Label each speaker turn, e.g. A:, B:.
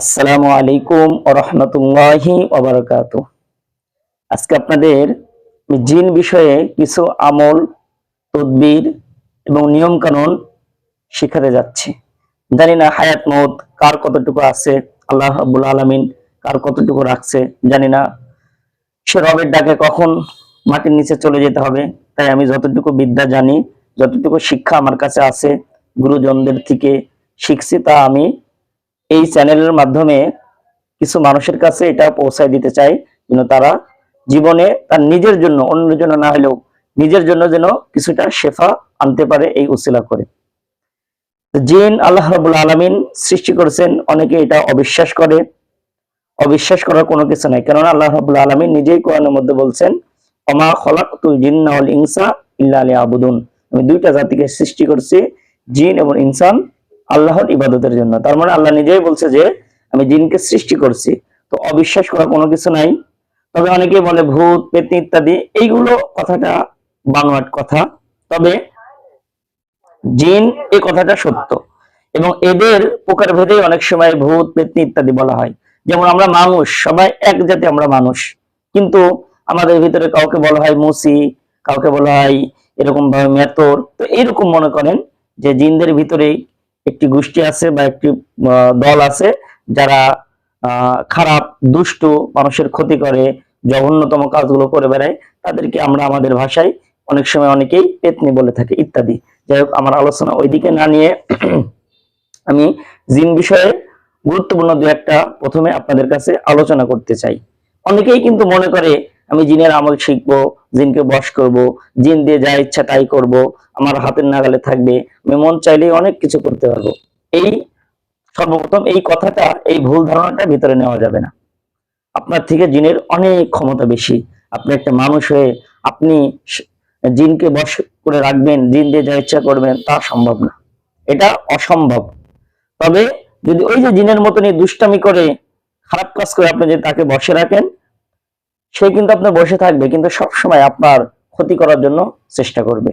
A: আসসালামু আলাইকুম ওরহমতুল্লাহি ওবরাকাত আজকে আপনাদের জিন বিষয়ে কিছু আমল, তদবির এবং নিয়ম কানুন শিখাতে যাচ্ছি। জানি না হায়াত মত কার কতটুকু আছে, আল্লাহ রাব্বুল আলামিন কার কতটুকু রাখছে, জানি না। সে রবের ডাকে কখন মাটির নিচে চলে যেতে হবে, তাই আমি যতটুকু বিদ্যা জানি, যতটুকু শিক্ষা আমার কাছে আছে, গুরুজনদের থেকে শিখছি, তা আমি এই চ্যানেলের মাধ্যমে কিছু মানুষের কাছে এটা পৌঁছায় দিতে চাই, যেন তারা জীবনে তার নিজের জন্য, অন্যের জন্য না হলেও নিজের জন্য যেন কিছুটা শেফা আনতে পারে এই উসিলা করে। জিন আল্লাহ রাবুল আলমিন সৃষ্টি করেছেন, অনেকে এটা অবিশ্বাস করে। অবিশ্বাস করার কোনো কিছু নাই, কেননা আল্লাহ রাবুল আলমিন নিজেই কোরআনের মধ্যে বলছেন অমা খলাক জিন্না ইনসা ইল্লা আলী আবুদুন আমি দুইটা জাতিকে সৃষ্টি করছি, জিন এবং ইনসান। আল্লাহর ইবাদতের জন্য। তার মানে আল্লাহ নিজেই বলছে যে, আমি জিনকে সৃষ্টি করছি। তো অবিশ্বাস করার কোনো কিছু নাই। তবে অনেকেই বলে ভূত, পেতনি ইত্যাদি, এইগুলো কথাটা বানোয়াট কথা। তবে জিন এই কথাটা সত্য। এবং এদের প্রকার ভেদে অনেক সময় ভূত, পেতনি ইত্যাদি বলা হয়। যেমন আমরা মানুষ, সবাই এক জাতি আমরা মানুষ। কিন্তু আমাদের ভিতরে কাউকে বলা হয় মুসি, কাউকে বলা হয় এরকম ভাবে মেতর। তো এইরকম মনে করেন যে জিনদের ভিতরে একটি গোষ্ঠী আছে বা একটি দল আছে যারা খারাপ, দুষ্টু, মানুষের ক্ষতি করে, জঘন্যতম কাজগুলো করে বেড়ায়, তাদেরকে আমরা আমাদের ভাষায় অনেক সময় অনেকেই পেতনি বলে থাকে, ইত্যাদি। যাই হোক, আমার আলোচনা ওইদিকে না নিয়ে আমি জিন বিষয়ে গুরুত্বপূর্ণ দু একটা প্রথমে আপনাদের কাছে আলোচনা করতে চাই। অনেকেই কিন্তু মনে করে আমি জিনের আমল শিখব, জিনকে বশ করব, জিন দিয়ে যা ইচ্ছা তাই করব, আমার হাতের নাগালে থাকবে, আমি মন চাইলেই অনেক কিছু করতে পারব। এই সর্বপ্রথম এই কথাটা, এই ভুল ধারণাটা ভিতরে নেওয়া যাবে না। আপনার থেকে জিনের অনেক ক্ষমতা বেশি। আপনি একটা মানুষ হয়ে আপনি জিনকে বশ করে রাখবেন, জিন দিয়ে যা ইচ্ছা করবেন, তা সম্ভব না। এটা অসম্ভব। তবে যদি ওই যে জিনের মতনই দুষ্টামি করে, খারাপ কাজ করে আপনি যদি তাকে বসে রাখেন সে কিন্তু আপনার বসে থাকবে কিন্তু সবসময় আপনার ক্ষতি করার জন্য চেষ্টা করবে।